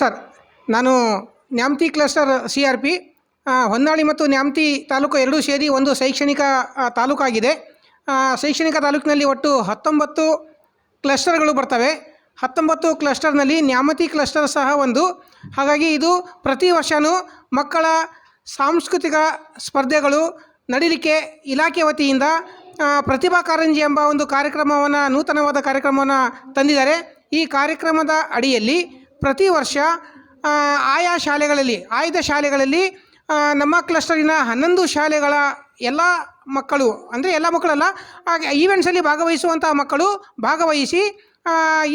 Sir, ನಾನು Nyamathi cluster C R P Honnali ಮತ್ತು ನ್ಯಾಮತಿ ತಾಲೂಕು ಎರಡೂ ಸೇರಿ ಒಂದು ಶೈಕ್ಷಣಿಕ ತಾಲೂಕಾಗಿದೆ ಶೈಕ್ಷಣಿಕ ತಾಲೂಕಿನಲ್ಲಿ ಒಟ್ಟು ಹತ್ತೊಂಬತ್ತು ಕ್ಲಸ್ಟರ್ಗಳು ಬರ್ತವೆ. ಹತ್ತೊಂಬತ್ತು ಕ್ಲಸ್ಟರ್ನಲ್ಲಿ ನ್ಯಾಮತಿ ಕ್ಲಸ್ಟರ್ ಸಹ ಒಂದು. ಹಾಗಾಗಿ ಇದು ಪ್ರತಿ ವರ್ಷವೂ ಮಕ್ಕಳ ಸಾಂಸ್ಕೃತಿಕ ಸ್ಪರ್ಧೆಗಳು, ನಡೀಲಿಕ್ಕೆ ಇಲಾಖೆ ವತಿಯಿಂದ ಪ್ರತಿಭಾ ಕಾರಂಜಿ ಎಂಬ ಒಂದು ಕಾರ್ಯಕ್ರಮವನ್ನು, ನೂತನವಾದ ಕಾರ್ಯಕ್ರಮವನ್ನು ತಂದಿದ್ದಾರೆ. ಈ ಕಾರ್ಯಕ್ರಮದ ಅಡಿಯಲ್ಲಿ ಪ್ರತಿ ವರ್ಷ ಆಯಾ ಶಾಲೆಗಳಲ್ಲಿ, ಆಯ್ದ ಶಾಲೆಗಳಲ್ಲಿ ನಮ್ಮ ಕ್ಲಸ್ಟರಿನ ಹನ್ನೊಂದು ಶಾಲೆಗಳ ಎಲ್ಲ ಮಕ್ಕಳು, ಅಂದರೆ ಎಲ್ಲ ಮಕ್ಕಳಲ್ಲ, ಹಾಗೆ ಈವೆಂಟ್ಸಲ್ಲಿ ಭಾಗವಹಿಸುವಂಥ ಮಕ್ಕಳು ಭಾಗವಹಿಸಿ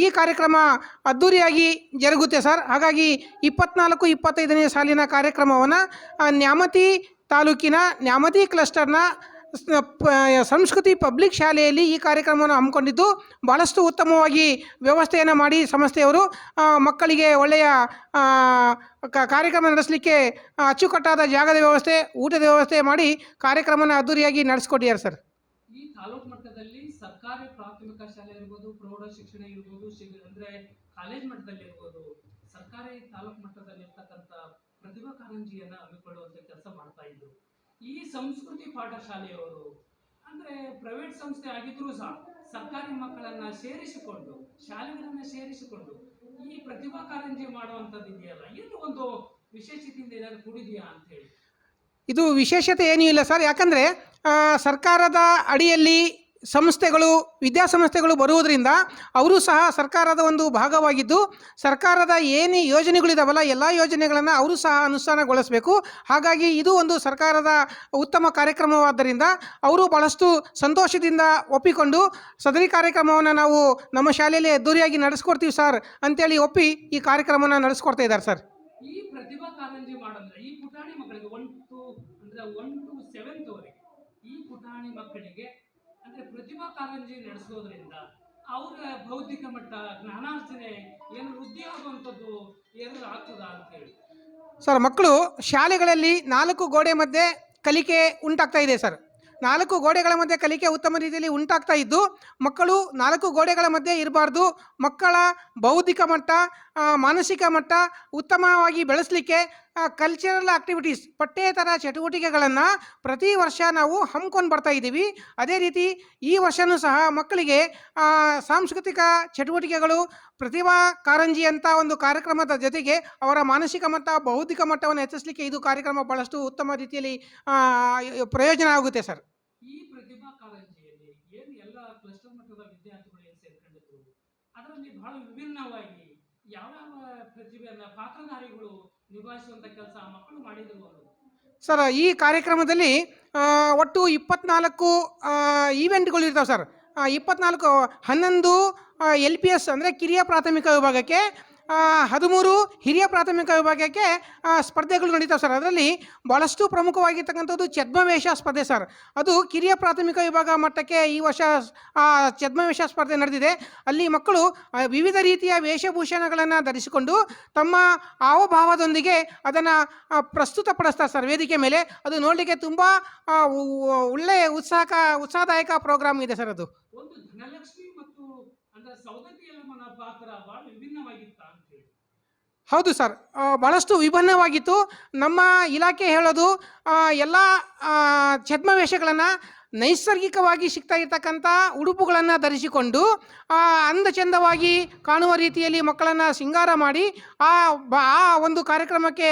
ಈ ಕಾರ್ಯಕ್ರಮ ಅದ್ಧೂರಿಯಾಗಿ ಜರುಗುತ್ತೆ ಸರ್. ಹಾಗಾಗಿ ಇಪ್ಪತ್ನಾಲ್ಕು, ಇಪ್ಪತ್ತೈದನೇ ಸಾಲಿನ ಕಾರ್ಯಕ್ರಮವನ್ನು ನ್ಯಾಮತಿ ತಾಲೂಕಿನ ನ್ಯಾಮತಿ ಕ್ಲಸ್ಟರ್ನ ಸಂಸ್ಕೃತಿ ಪಬ್ಲಿಕ್ ಶಾಲೆಯಲ್ಲಿ ಈ ಕಾರ್ಯಕ್ರಮವನ್ನು ಹಮ್ಮಿಕೊಂಡಿದ್ದು ಭಾಳಷ್ಟು ಉತ್ತಮವಾಗಿ ವ್ಯವಸ್ಥೆಯನ್ನು ಮಾಡಿ ಸಂಸ್ಥೆಯವರು ಮಕ್ಕಳಿಗೆ ಒಳ್ಳೆಯ ಕಾರ್ಯಕ್ರಮ ನಡೆಸಲಿಕ್ಕೆ ಅಚ್ಚುಕಟ್ಟಾದ ಜಾಗದ ವ್ಯವಸ್ಥೆ, ಊಟದ ವ್ಯವಸ್ಥೆ ಮಾಡಿ ಕಾರ್ಯಕ್ರಮನ ಅದ್ದೂರಿಯಾಗಿ ನಡೆಸ್ಕೊಟ್ಟಿದ್ದಾರೆ ಸರ್. ಈ ತಾಲೂಕು ಮಟ್ಟದಲ್ಲಿ ಸರ್ಕಾರಿ ಪ್ರಾಥಮಿಕ ಶಾಲೆ ಇರ್ಬೋದು, ಪ್ರೌಢ ಶಿಕ್ಷಣ ಇರ್ಬೋದು ಅಂದ್ರೆ ಕಾಲೇಜ್ ಮಟ್ಟದಲ್ಲಿ ಇರ್ಬೋದು, ಸರ್ಕಾರಿ ತಾಲೂಕು ಮಟ್ಟದಲ್ಲಿ ಇರ್ತಕ್ಕಂಥ ಪ್ರತಿಭಾ ಕಾರಂಜಿಯನ್ನ ಹಮ್ಮಿಕೊಳ್ಳುವಂತ ಕೆಲಸ ಮಾಡ್ತಾ ಇದ್ರು. ಈ ಸಂಸ್ಕೃತಿ ಪಾಠಶಾಲೆಯವರು, ಅಂದ್ರೆ ಪ್ರೈವೇಟ್ ಸಂಸ್ಥೆ ಆಗಿದ್ರೂ ಸಹ ಸರ್ಕಾರಿ ಮಕ್ಕಳನ್ನ ಸೇರಿಸಿಕೊಂಡು, ಶಾಲೆಗಳನ್ನು ಸೇರಿಸಿಕೊಂಡು ಈ ಪ್ರತಿಭಾ ಕಾರಂಜಿ ಮಾಡುವಂಥದ್ದು ಇದೆಯಲ್ಲ? ಏನು ಒಂದು ವಿಶೇಷತೆಯಿಂದ ಏನಾದ್ರು ಕೂಡಿದೆಯಾ ಅಂತ ಹೇಳಿ? ಇದು ವಿಶೇಷತೆ ಏನೂ ಇಲ್ಲ ಸರ್. ಯಾಕಂದರೆ ಸರ್ಕಾರದ ಅಡಿಯಲ್ಲಿ ಸಂಸ್ಥೆಗಳು, ವಿದ್ಯಾಸಂಸ್ಥೆಗಳು ಬರುವುದರಿಂದ ಅವರು ಸಹ ಸರ್ಕಾರದ ಒಂದು ಭಾಗವಾಗಿದ್ದು, ಸರ್ಕಾರದ ಏನೇ ಯೋಜನೆಗಳಿದಾವಲ್ಲ, ಎಲ್ಲ ಯೋಜನೆಗಳನ್ನು ಅವರು ಸಹ ಅನುಷ್ಠಾನಗೊಳಿಸಬೇಕು. ಹಾಗಾಗಿ ಇದು ಒಂದು ಸರ್ಕಾರದ ಉತ್ತಮ ಕಾರ್ಯಕ್ರಮವಾದ್ದರಿಂದ ಅವರು ಬಹಳಷ್ಟು ಸಂತೋಷದಿಂದ ಒಪ್ಪಿಕೊಂಡು ಸದರಿ ಕಾರ್ಯಕ್ರಮವನ್ನು ನಾವು ನಮ್ಮ ಶಾಲೆಯಲ್ಲಿ ಅದ್ದೂರಿಯಾಗಿ ನಡೆಸ್ಕೊಡ್ತೀವಿ ಸರ್ ಅಂತೇಳಿ ಒಪ್ಪಿ ಈ ಕಾರ್ಯಕ್ರಮವನ್ನು ನಡೆಸ್ಕೊಡ್ತಾ ಇದ್ದಾರೆ ಸರ್. ಈ ಪ್ರತಿಭಾ ಕಾರಂಜಿ ಈ ಪುಟಾಣಿ ಮಕ್ಕಳಿಗೆ ಒನ್ ಟು ಅಂದ್ರೆ ಒನ್ ಟು ಸೆವೆಂತ್ವರೆಗೆ ಈ ಪುಟಾಣಿ ಮಕ್ಕಳಿಗೆ ಪ್ರತಿಭಾ ಕಾರಂಜಿ ನಡೆಸೋದ್ರಿಂದ ಅವರ ಬೌದ್ಧಿಕ ಮಟ್ಟ, ಜ್ಞಾನಾರ್ಜನೆ, ಏನು ವೃದ್ಧಿ ಆಗುವಂಥದ್ದು ಏನಾದ್ರು ಆಗ್ತದ ಅಂತ ಹೇಳಿ. ಸರ್, ಮಕ್ಕಳು ಶಾಲೆಗಳಲ್ಲಿ ನಾಲ್ಕು ಗೋಡೆ ಮಧ್ಯೆ ಕಲಿಕೆ ಉಂಟಾಗ್ತಾ ಇದೆ ಸರ್. ನಾಲ್ಕು ಗೋಡೆಗಳ ಮಧ್ಯೆ ಕಲಿಕೆ ಉತ್ತಮ ರೀತಿಯಲ್ಲಿ ಉಂಟಾಗ್ತಾ ಇದ್ದು, ಮಕ್ಕಳು ನಾಲ್ಕು ಗೋಡೆಗಳ ಮಧ್ಯೆ ಇರಬಾರ್ದು. ಮಕ್ಕಳ ಬೌದ್ಧಿಕ ಮಟ್ಟ ಮಾನಸಿಕ ಮಟ್ಟ ಉತ್ತಮವಾಗಿ ಬೆಳೆಸಲಿಕ್ಕೆ ಕಲ್ಚರಲ್ ಆಕ್ಟಿವಿಟೀಸ್ ಪಠ್ಯೇತರ ಚಟುವಟಿಕೆಗಳನ್ನು ಪ್ರತಿ ವರ್ಷ ನಾವು ಹಮ್ಮಿಕೊಂಡು ಬರ್ತಾ ಇದ್ದೀವಿ. ಅದೇ ರೀತಿ ಈ ವರ್ಷವೂ ಸಹ ಮಕ್ಕಳಿಗೆ ಸಾಂಸ್ಕೃತಿಕ ಚಟುವಟಿಕೆಗಳು, ಪ್ರತಿಭಾ ಕಾರಂಜಿ ಅಂತ ಒಂದು ಕಾರ್ಯಕ್ರಮದ ಜೊತೆಗೆ ಅವರ ಮಾನಸಿಕ ಮಟ್ಟ, ಬೌದ್ಧಿಕ ಮಟ್ಟವನ್ನು ಹೆಚ್ಚಿಸಲಿಕ್ಕೆ ಇದು ಕಾರ್ಯಕ್ರಮ ಭಾಳಷ್ಟು ಉತ್ತಮ ರೀತಿಯಲ್ಲಿ ಪ್ರಯೋಜನ ಆಗುತ್ತೆ ಸರ್. ಪ್ರತಿಭಾ ಅದರಲ್ಲಿ ಬಹಳ ವಿಭಿನ್ನವಾಗಿ ಯಾವ ಪ್ರತಿಭೆಯನ್ನ, ಪಾತ್ರಧಾರಿಗಳು ಸರ್, ಈ ಕಾರ್ಯಕ್ರಮದಲ್ಲಿ ಒಟ್ಟು ಇಪ್ಪತ್ನಾಲ್ಕು ಈವೆಂಟ್ಗಳು ಇರ್ತಾವೆ ಸರ್. ಇಪ್ಪತ್ನಾಲ್ಕು, ಹನ್ನೊಂದು ಎಲ್ ಪಿ ಎಸ್ ಅಂದರೆ ಕಿರಿಯ ಪ್ರಾಥಮಿಕ ವಿಭಾಗಕ್ಕೆ ಹದಿಮೂರು ಹಿರಿಯ ಪ್ರಾಥಮಿಕ ವಿಭಾಗಕ್ಕೆ ಸ್ಪರ್ಧೆಗಳು ನಡೀತಾವೆ ಸರ್. ಅದರಲ್ಲಿ ಭಾಳಷ್ಟು ಪ್ರಮುಖವಾಗಿರ್ತಕ್ಕಂಥದ್ದು ಛದ್ಮವೇಷ ಸ್ಪರ್ಧೆ ಸರ್. ಅದು ಕಿರಿಯ ಪ್ರಾಥಮಿಕ ವಿಭಾಗ ಮಟ್ಟಕ್ಕೆ ಈ ವರ್ಷ ಛದ್ಮವೇಷ ಸ್ಪರ್ಧೆ ನಡೆದಿದೆ. ಅಲ್ಲಿ ಮಕ್ಕಳು ವಿವಿಧ ರೀತಿಯ ವೇಷಭೂಷಣಗಳನ್ನು ಧರಿಸಿಕೊಂಡು ತಮ್ಮ ಹಾವಭಾವದೊಂದಿಗೆ ಅದನ್ನು ಪ್ರಸ್ತುತಪಡಿಸ್ತಾರೆ ಸರ್ ವೇದಿಕೆ ಮೇಲೆ. ಅದು ನೋಡಲಿಕ್ಕೆ ತುಂಬ ಒಳ್ಳೆಯ ಉತ್ಸಾಹ ಉತ್ಸಾಹದಾಯಕ ಪ್ರೋಗ್ರಾಮ್ ಇದೆ ಸರ್ ಅದು. ಹೌದು ಸರ್. ಬಹಳಷ್ಟು ವಿಭಿನ್ನವಾಗಿತ್ತು. ನಮ್ಮ ಇಲಾಖೆ ಹೇಳೋದು ಎಲ್ಲ ಛದ್ಮವೇಷಗಳನ್ನು ನೈಸರ್ಗಿಕವಾಗಿ ಸಿಗ್ತಾ ಇರ್ತಕ್ಕಂಥ ಉಡುಪುಗಳನ್ನು ಧರಿಸಿಕೊಂಡು ಅಂದ ಚಂದವಾಗಿ ಕಾಣುವ ರೀತಿಯಲ್ಲಿ ಮಕ್ಕಳನ್ನು ಸಿಂಗಾರ ಮಾಡಿ, ಆ ಆ ಒಂದು ಕಾರ್ಯಕ್ರಮಕ್ಕೆ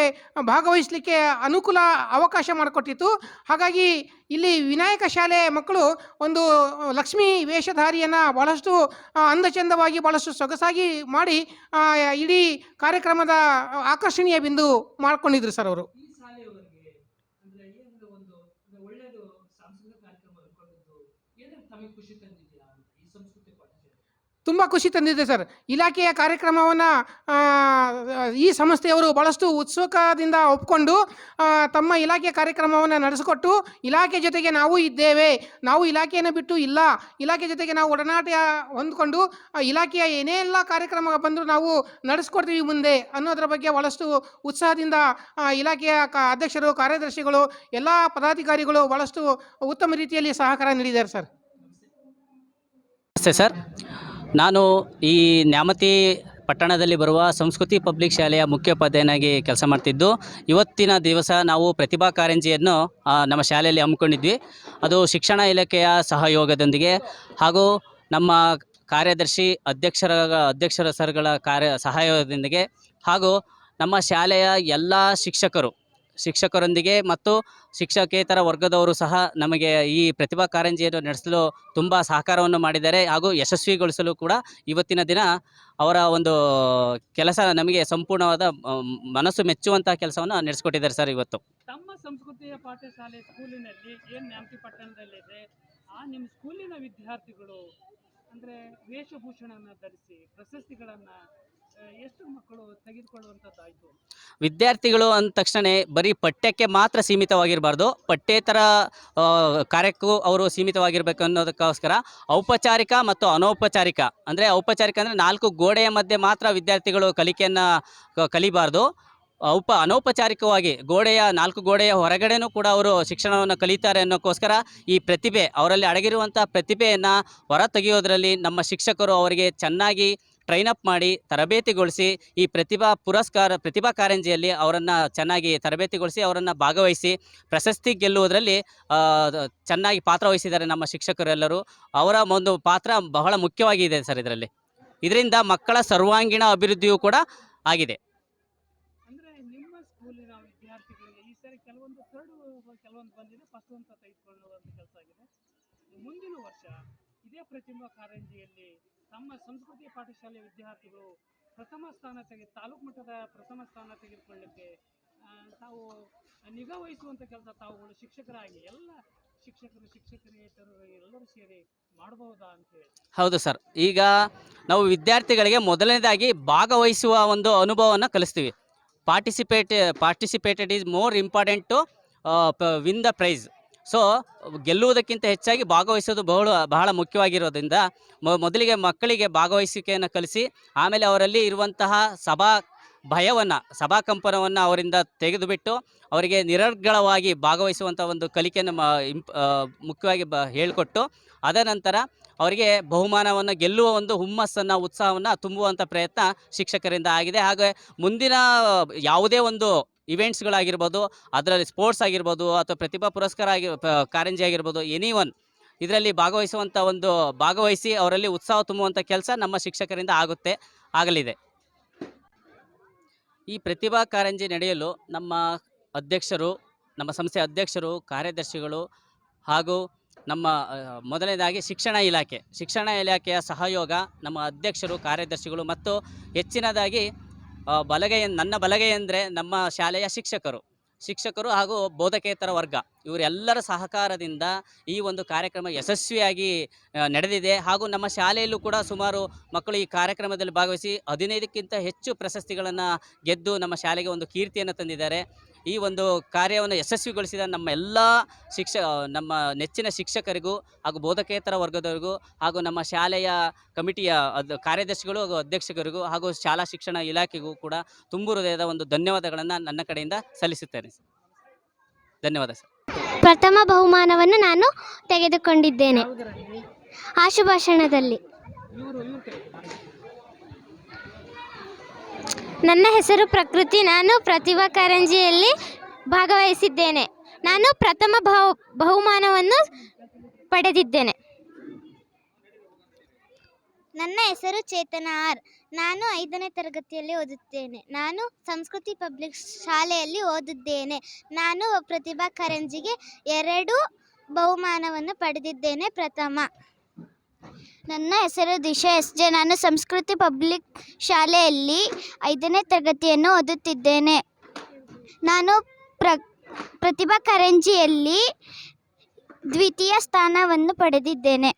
ಭಾಗವಹಿಸಲಿಕ್ಕೆ ಅನುಕೂಲ ಅವಕಾಶ ಮಾಡಿಕೊಟ್ಟಿತ್ತು. ಹಾಗಾಗಿ ಇಲ್ಲಿ ವಿನಾಯಕ ಶಾಲೆ ಮಕ್ಕಳು ಒಂದು ಲಕ್ಷ್ಮೀ ವೇಷಧಾರಿಯನ್ನು ಭಾಳಷ್ಟು ಅಂದ ಚಂದವಾಗಿ ಭಾಳಷ್ಟು ಸೊಗಸಾಗಿ ಮಾಡಿ ಇಡೀ ಕಾರ್ಯಕ್ರಮದ ಆಕರ್ಷಣೀಯ ಬಿಂದು ಮಾಡ್ಕೊಂಡಿದ್ರು ಸರ್ ಅವರು ಈ ಶಾಲೆಯವರಿಗೆ ಅಂದ್ರೆ ಏನು ಒಂದು ಅಂದ್ರೆ ಒಳ್ಳೆಯದು ಸಾಂಸ್ಕೃತಿಕ ಕಾರ್ಯಕ್ರಮ ಅನ್ಕೊಂಡಿದ್ದು ಏನಾದ್ರು ತಮಗೆ ಖುಷಿ ತಂದಿದ್ಯಾ ಅಂತ ಈ ಸಂಸ್ಕೃತಿ ಪಾಠಶಾಲೆ ತುಂಬ ಖುಷಿ ತಂದಿದೆ ಸರ್. ಇಲಾಖೆಯ ಕಾರ್ಯಕ್ರಮವನ್ನು ಈ ಸಂಸ್ಥೆಯವರು ಭಾಳಷ್ಟು ಉತ್ಸುಕದಿಂದ ಒಪ್ಕೊಂಡು ತಮ್ಮ ಇಲಾಖೆ ಕಾರ್ಯಕ್ರಮವನ್ನು ನಡೆಸಿಕೊಟ್ಟು, ಇಲಾಖೆ ಜೊತೆಗೆ ನಾವು ಇದ್ದೇವೆ. ನಾವು ಇಲಾಖೆಯನ್ನು ಬಿಟ್ಟು ಇಲ್ಲ. ಇಲಾಖೆ ಜೊತೆಗೆ ನಾವು ಒಡನಾಟ ಹೊಂದ್ಕೊಂಡು ಇಲಾಖೆಯ ಏನೇ ಎಲ್ಲ ಕಾರ್ಯಕ್ರಮ ಬಂದರೂ ನಾವು ನಡೆಸ್ಕೊಡ್ತೀವಿ ಮುಂದೆ ಅನ್ನೋದರ ಬಗ್ಗೆ ಭಾಳಷ್ಟು ಉತ್ಸಾಹದಿಂದ ಇಲಾಖೆಯ ಕ, ಅಧ್ಯಕ್ಷರು, ಕಾರ್ಯದರ್ಶಿಗಳು, ಎಲ್ಲ ಪದಾಧಿಕಾರಿಗಳು ಭಾಳಷ್ಟು ಉತ್ತಮ ರೀತಿಯಲ್ಲಿ ಸಹಕಾರ ನೀಡಿದ್ದಾರೆ ಸರ್. ನಮಸ್ತೆ ಸರ್. ನಾನು ಈ ನ್ಯಾಮತಿ ಪಟ್ಟಣದಲ್ಲಿ ಬರುವ ಸಂಸ್ಕೃತಿ ಪಬ್ಲಿಕ್ ಶಾಲೆಯ ಮುಖ್ಯೋಪಾಧ್ಯಾಯನಾಗಿ ಕೆಲಸ ಮಾಡ್ತಿದ್ದು. ಇವತ್ತಿನ ದಿವಸ ನಾವು ಪ್ರತಿಭಾ ಕಾರಂಜಿಯನ್ನು ನಮ್ಮ ಶಾಲೆಯಲ್ಲಿ ಹಮ್ಮಿಕೊಂಡಿದ್ವಿ. ಅದು ಶಿಕ್ಷಣ ಇಲಾಖೆಯ ಸಹಯೋಗದೊಂದಿಗೆ ಹಾಗೂ ನಮ್ಮ ಕಾರ್ಯದರ್ಶಿ ಅಧ್ಯಕ್ಷರ ಅಧ್ಯಕ್ಷರ ಸರ್ಗಳ ಕಾರ್ಯ ಸಹಯೋಗದೊಂದಿಗೆ ಹಾಗೂ ನಮ್ಮ ಶಾಲೆಯ ಎಲ್ಲ ಶಿಕ್ಷಕರು ಶಿಕ್ಷಕರೊಂದಿಗೆ ಮತ್ತು ಶಿಕ್ಷಕೇತರ ವರ್ಗದವರು ಸಹ ನಮಗೆ ಈ ಪ್ರತಿಭಾ ಕಾರಂಜಿಯನ್ನು ನಡೆಸಲು ತುಂಬ ಸಹಕಾರವನ್ನು ಮಾಡಿದ್ದಾರೆ ಹಾಗೂ ಯಶಸ್ವಿಗೊಳಿಸಲು ಕೂಡ ಇವತ್ತಿನ ದಿನ ಅವರ ಒಂದು ಕೆಲಸ ನಮಗೆ ಸಂಪೂರ್ಣವಾದ ಮನಸ್ಸು ಮೆಚ್ಚುವಂತಹ ಕೆಲಸವನ್ನು ನಡೆಸಿಕೊಟ್ಟಿದ್ದಾರೆ ಸರ್ ಇವತ್ತು. ತಮ್ಮ ಸಂಸ್ಕೃತಿಯ ಪಾಠಶಾಲೆ ಸ್ಕೂಲಿನಲ್ಲಿ ಏನು ನ್ಯಾಮತಿ ಪಟ್ಟಣದಲ್ಲಿದೆ? ಆ ನಿಮ್ಮ ಸ್ಕೂಲಿನ ವಿದ್ಯಾರ್ಥಿಗಳು ಅಂದ್ರೆ ವೇಷಭೂಷಣವನ್ನು ಧರಿಸಿ ಪ್ರಶಸ್ತಿಗಳನ್ನು ಮಕ್ಕಳು ವಿದ್ಯಾರ್ಥಿಗಳು ಅಂದ ತಕ್ಷಣ ಬರೀ ಪಠ್ಯಕ್ಕೆ ಮಾತ್ರ ಸೀಮಿತವಾಗಿರಬಾರ್ದು. ಪಠ್ಯೇತರ ಕಾರ್ಯಕ್ಕೂ ಅವರು ಸೀಮಿತವಾಗಿರಬೇಕು ಅನ್ನೋದಕ್ಕೋಸ್ಕರ ಔಪಚಾರಿಕ ಮತ್ತು ಅನೌಪಚಾರಿಕ. ಅಂದರೆ ಔಪಚಾರಿಕ ಅಂದರೆ ನಾಲ್ಕು ಗೋಡೆಯ ಮಧ್ಯೆ ಮಾತ್ರ ವಿದ್ಯಾರ್ಥಿಗಳು ಕಲಿಕೆಯನ್ನು ಕಲಿಬಾರ್ದು. ಔಪ, ಅನೌಪಚಾರಿಕವಾಗಿ ಗೋಡೆಯ, ನಾಲ್ಕು ಗೋಡೆಯ ಹೊರಗಡೆನೂ ಕೂಡ ಅವರು ಶಿಕ್ಷಣವನ್ನು ಕಲಿತಾರೆ ಅನ್ನೋಕ್ಕೋಸ್ಕರ ಈ ಪ್ರತಿಭೆ, ಅವರಲ್ಲಿ ಅಡಗಿರುವಂಥ ಪ್ರತಿಭೆಯನ್ನು ಹೊರ ತೆಗೆಯೋದರಲ್ಲಿ ನಮ್ಮ ಶಿಕ್ಷಕರು ಅವರಿಗೆ ಚೆನ್ನಾಗಿ ಟ್ರೈನ್ ಅಪ್ ಮಾಡಿ ತರಬೇತಿಗೊಳಿಸಿ ಈ ಪ್ರತಿಭಾ ಪುರಸ್ಕಾರ, ಪ್ರತಿಭಾ ಕಾರಂಜಿಯಲ್ಲಿ ಅವರನ್ನು ಚೆನ್ನಾಗಿ ತರಬೇತಿಗೊಳಿಸಿ ಅವರನ್ನು ಭಾಗವಹಿಸಿ ಪ್ರಶಸ್ತಿ ಗೆಲ್ಲುವುದರಲ್ಲಿ ಚೆನ್ನಾಗಿ ಪಾತ್ರವಹಿಸಿದ್ದಾರೆ ನಮ್ಮ ಶಿಕ್ಷಕರೆಲ್ಲರೂ. ಅವರ ಒಂದು ಪಾತ್ರ ಬಹಳ ಮುಖ್ಯವಾಗಿದೆ ಸರ್ ಇದರಲ್ಲಿ. ಇದರಿಂದ ಮಕ್ಕಳ ಸರ್ವಾಂಗೀಣ ಅಭಿವೃದ್ಧಿಯೂ ಕೂಡ ಆಗಿದೆ. ಆಗಿದೆ. ಮುಂದಿನ ವರ್ಷ ಇದೇ ಪ್ರತಿಭಾ ಕಾರಂಜಿಯಲ್ಲಿ ತಮ್ಮ ಸಂಸ್ಕೃತಿ ಪಾಠಶಾಲೆ ವಿದ್ಯಾರ್ಥಿಗಳು ಪ್ರಥಮ ಸ್ಥಾನ ತೆಗೆ, ತಾಲೂಕು ಮಟ್ಟದ ಪ್ರಥಮ ಸ್ಥಾನ ತೆಗೆದುಕೊಳ್ಳಕ್ಕೆ ತಾವು ನಿಗಾ ವಹಿಸುವಂಥ ಕೆಲಸ ತಾವುಗಳು ಶಿಕ್ಷಕರಾಗಿ ಎಲ್ಲ ಶಿಕ್ಷಕರು ಶಿಕ್ಷಕರೇತರು ಎಲ್ಲರೂ ಸೇರಿ ಮಾಡಬಹುದಾ ಅಂತೇಳಿ ಹೌದು ಸರ್. ಈಗ ನಾವು ವಿದ್ಯಾರ್ಥಿಗಳಿಗೆ ಮೊದಲನೇದಾಗಿ ಭಾಗವಹಿಸುವ ಒಂದು ಅನುಭವವನ್ನು ಕಲಿಸ್ತೀವಿ. Participate, participated is more important to win the prize. So ಗೆಲ್ಲುವುದಕ್ಕಿಂತ ಹೆಚ್ಚಾಗಿ ಭಾಗವಹಿಸೋದು ಬಹಳ ಬಹಳ ಮುಖ್ಯವಾಗಿರೋದ್ರಿಂದ ಮೊದಲಿಗೆ ಮಕ್ಕಳಿಗೆ ಭಾಗವಹಿಸಿಕೆಯನ್ನು ಕಲಿಸಿ, ಆಮೇಲೆ ಅವರಲ್ಲಿ ಇರುವಂತಹ ಸಭಾ ಭಯವನ್ನು, ಸಭಾ ಕಂಪನವನ್ನು ಅವರಿಂದ ತೆಗೆದುಬಿಟ್ಟು, ಅವರಿಗೆ ನಿರರ್ಗಳವಾಗಿ ಭಾಗವಹಿಸುವಂಥ ಒಂದು ಕಲಿಕೆಯನ್ನು ಇಂಪ್ ಮುಖ್ಯವಾಗಿ ಬ, ಹೇಳಿಕೊಟ್ಟು ಅದನಂತರ ಅವರಿಗೆ ಬಹುಮಾನವನ್ನು, ಗೆಲ್ಲುವ ಒಂದು ಹುಮ್ಮಸ್ಸನ್ನು, ಉತ್ಸಾಹವನ್ನು ತುಂಬುವಂಥ ಪ್ರಯತ್ನ ಶಿಕ್ಷಕರಿಂದ ಆಗಿದೆ. ಹಾಗೆ ಮುಂದಿನ ಯಾವುದೇ ಒಂದು ಇವೆಂಟ್ಸ್ಗಳಾಗಿರ್ಬೋದು ಅದರಲ್ಲಿ ಸ್ಪೋರ್ಟ್ಸ್ ಆಗಿರ್ಬೋದು ಅಥವಾ ಪ್ರತಿಭಾ ಪುರಸ್ಕಾರ ಆಗಿ ಕಾರಂಜಿ ಆಗಿರ್ಬೋದು ಎನಿ ಒನ್ ಇದರಲ್ಲಿ ಭಾಗವಹಿಸುವಂಥ ಒಂದು, ಭಾಗವಹಿಸಿ ಅವರಲ್ಲಿ ಉತ್ಸಾಹ ತುಂಬುವಂಥ ಕೆಲಸ ನಮ್ಮ ಶಿಕ್ಷಕರಿಂದ ಆಗುತ್ತೆ, ಆಗಲಿದೆ. ಈ ಪ್ರತಿಭಾ ಕಾರಂಜಿ ನಡೆಯಲು ನಮ್ಮ ಅಧ್ಯಕ್ಷರು, ನಮ್ಮ ಸಂಸ್ಥೆ ಅಧ್ಯಕ್ಷರು, ಕಾರ್ಯದರ್ಶಿಗಳು ಹಾಗೂ ನಮ್ಮ ಮೊದಲನೇದಾಗಿ ಶಿಕ್ಷಣ ಇಲಾಖೆ, ಶಿಕ್ಷಣ ಇಲಾಖೆಯ ಸಹಯೋಗ ನಮ್ಮ ಅಧ್ಯಕ್ಷರು, ಕಾರ್ಯದರ್ಶಿಗಳು ಮತ್ತು ಹೆಚ್ಚಿನದಾಗಿ ಬಲಗೈ ನನ್ನ ಬಲಗೈ ಅಂದರೆ ನಮ್ಮ ಶಾಲೆಯ ಶಿಕ್ಷಕರು. ಶಿಕ್ಷಕರು ಹಾಗೂ ಬೋಧಕೇತರ ವರ್ಗ. ಇವರೆಲ್ಲರ ಸಹಕಾರದಿಂದ ಈ ಒಂದು ಕಾರ್ಯಕ್ರಮ ಯಶಸ್ವಿಯಾಗಿ ನಡೆದಿದೆ. ಹಾಗೂ ನಮ್ಮ ಶಾಲೆಯಲ್ಲೂ ಕೂಡ ಸುಮಾರು ಮಕ್ಕಳು ಈ ಕಾರ್ಯಕ್ರಮದಲ್ಲಿ ಭಾಗವಹಿಸಿ ಹದಿನೈದಕ್ಕಿಂತ ಹೆಚ್ಚು ಪ್ರಶಸ್ತಿಗಳನ್ನು ಗೆದ್ದು ನಮ್ಮ ಶಾಲೆಗೆ ಒಂದು ಕೀರ್ತಿಯನ್ನು ತಂದಿದ್ದಾರೆ. ಈ ಒಂದು ಕಾರ್ಯವನ್ನು ಯಶಸ್ವಿಗೊಳಿಸಿದ ನಮ್ಮ ಎಲ್ಲ ಶಿಕ್ಷ, ನಮ್ಮ ನೆಚ್ಚಿನ ಶಿಕ್ಷಕರಿಗೂ ಹಾಗೂ ಬೋಧಕೇತರ ವರ್ಗದವರಿಗೂ ಹಾಗೂ ನಮ್ಮ ಶಾಲೆಯ ಕಮಿಟಿಯ ಅದು, ಕಾರ್ಯದರ್ಶಿಗಳು ಹಾಗೂ ಅಧ್ಯಕ್ಷಕರಿಗೂ ಹಾಗೂ ಶಾಲಾ ಶಿಕ್ಷಣ ಇಲಾಖೆಗೂ ಕೂಡ ತುಂಬು ಹೃದಯದ ಒಂದು ಧನ್ಯವಾದಗಳನ್ನು ನನ್ನ ಕಡೆಯಿಂದ ಸಲ್ಲಿಸುತ್ತೇನೆ ಧನ್ಯವಾದ ಸರ್. ಪ್ರಥಮ ಬಹುಮಾನವನ್ನು ನಾನು ತೆಗೆದುಕೊಂಡಿದ್ದೇನೆ. ಆಶುಭಾಷಣದಲ್ಲಿ. ನನ್ನ ಹೆಸರು ಪ್ರಕೃತಿ. ನಾನು ಪ್ರತಿಭಾ ಕಾರಂಜಿಯಲ್ಲಿ ಭಾಗವಹಿಸಿದ್ದೇನೆ. ನಾನು ಪ್ರಥಮ ಬಹು, ಬಹುಮಾನವನ್ನು ಪಡೆದಿದ್ದೇನೆ. ನನ್ನ ಹೆಸರು ಚೇತನ ಆರ್. ನಾನು ಐದನೇ ತರಗತಿಯಲ್ಲಿ ಓದುತ್ತೇನೆ. ನಾನು ಸಂಸ್ಕೃತಿ ಪಬ್ಲಿಕ್ ಶಾಲೆಯಲ್ಲಿ ಓದುತ್ತೇನೆ ನಾನು ಪ್ರತಿಭಾ ಕಾರಂಜಿಗೆ ಎರಡು ಬಹುಮಾನವನ್ನು ಪಡೆದಿದ್ದೇನೆ ಪ್ರಥಮ. ನನ್ನ ಹೆಸರು ದಿಶಾ ಎಸ್ ಜೆ. ನಾನು ಸಂಸ್ಕೃತಿ ಪಬ್ಲಿಕ್ ಶಾಲೆಯಲ್ಲಿ ಐದನೇ ತರಗತಿಯನ್ನು ಓದುತ್ತಿದ್ದೇನೆ. ನಾನು ಪ್ರ, ಪ್ರತಿಭಾ ಕಾರಂಜಿಯಲ್ಲಿ ದ್ವಿತೀಯ ಸ್ಥಾನವನ್ನು ಪಡೆದಿದ್ದೇನೆ.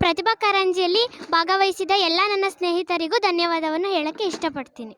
ಪ್ರತಿಭಾ ಕಾರಂಜಿಯಲ್ಲಿ ಭಾಗವಹಿಸಿದ ಎಲ್ಲ ನನ್ನ ಸ್ನೇಹಿತರಿಗೂ ಧನ್ಯವಾದವನ್ನು ಹೇಳಕ್ಕೆ ಇಷ್ಟಪಡ್ತೀನಿ.